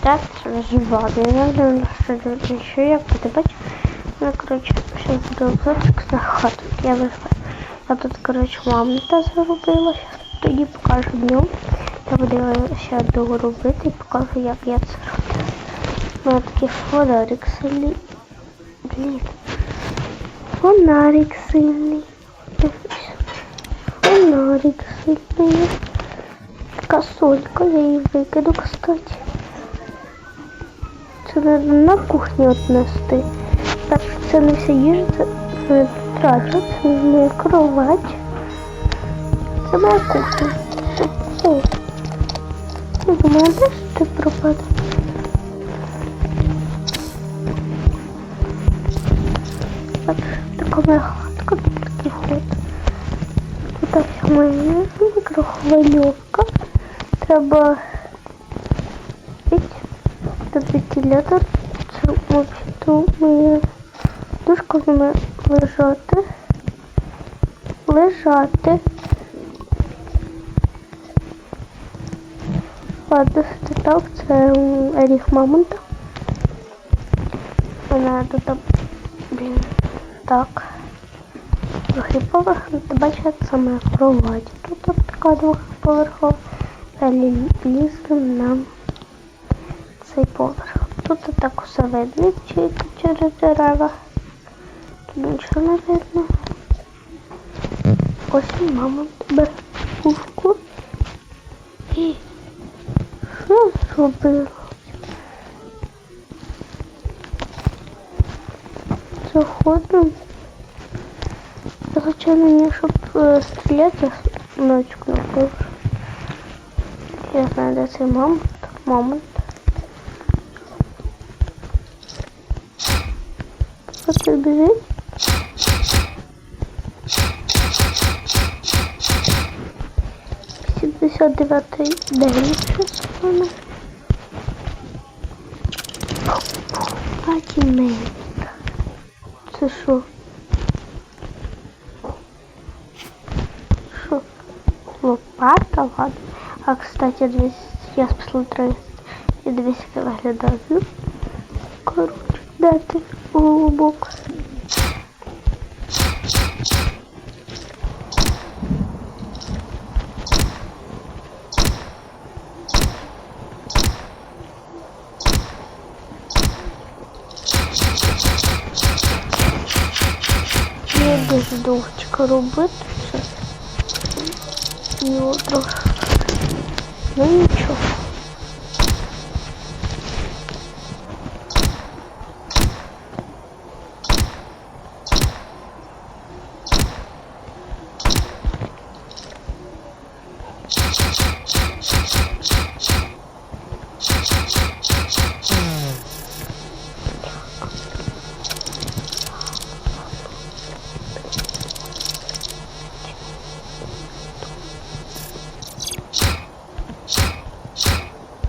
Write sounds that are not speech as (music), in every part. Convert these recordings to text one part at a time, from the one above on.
Так, розживати. Я знаю, що я буду бачити. Ну, коротше, зараз буду запуск на хату. Я вийшла. Я тут, коротше, мама та зробила. Тоді покажу днем. Я буду ще довго робити і покажу, як я це роблю. У мене такий фонарик сильний. Блін. Фонарик сильний. Фонарик сильний. Така солька, я її викину, кстати. Це треба на кухню віднести. Так що це не вся їжа, це не трачу, це моя кровать. Це моя кухня. О. Я думаю, де ж ти пропаде? Так, така моя хатка, такий вход. Вся моя мікрохвильовка. Треба вентилятор. Це взагалі моя дужка в мене лежати. Лежати. Ладно, це так, це ріг мамонта. Вона тут, блін, так. Поверх, ну, ти це моя кровать. Тут така двохповерхова. Далі ліземо на цей поверх. Тут так усе видно чи- через дерева. Тут нічого не видно. Ось і мама бере пушку. І що зробила? Заходимо. Звичайно, не щоб е, стріляти ночку на поверх. Я знаю, де цей мамонт. Мамонт. Тут біжить. Сімдесят дев'ятий день щось у мене. Патімейт. Це що? Що? Лопата, ладно. А, кстати, дивись, я посмотрю, і дивись, як виглядає. Ну, коротше, де ти голубок? Я дуже довгочка робити це. І от трохи. Ну нічого.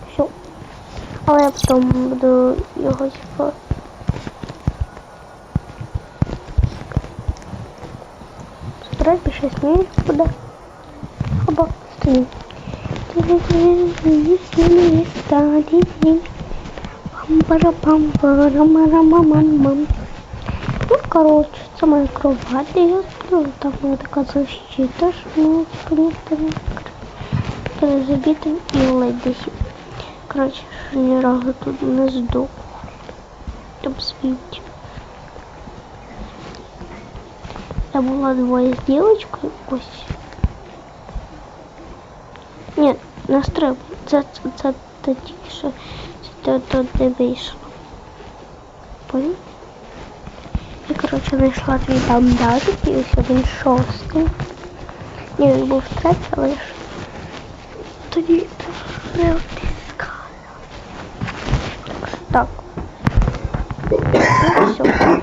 Все. Але я потім буду його типа. Збирати більше сніг буде. Або стоїть. Пам-пара-пам-пара-мара-мам-мам. Ну, короче, це моя кровать, де я сплю. Там моя така защита, що ну, типа, ніхто не перезабити і ледь десь. Короче, що ні разу тут не здох. Щоб світі. Я була двоє з дівчинкою ось. Ні, настрой. Це, це, це, це це тут де вийшло. Понял? І, коротше, знайшла твій там датик, і ось один шостий. Ні, він був третій, але ж тоді не втискала. Так. (coughs) Все.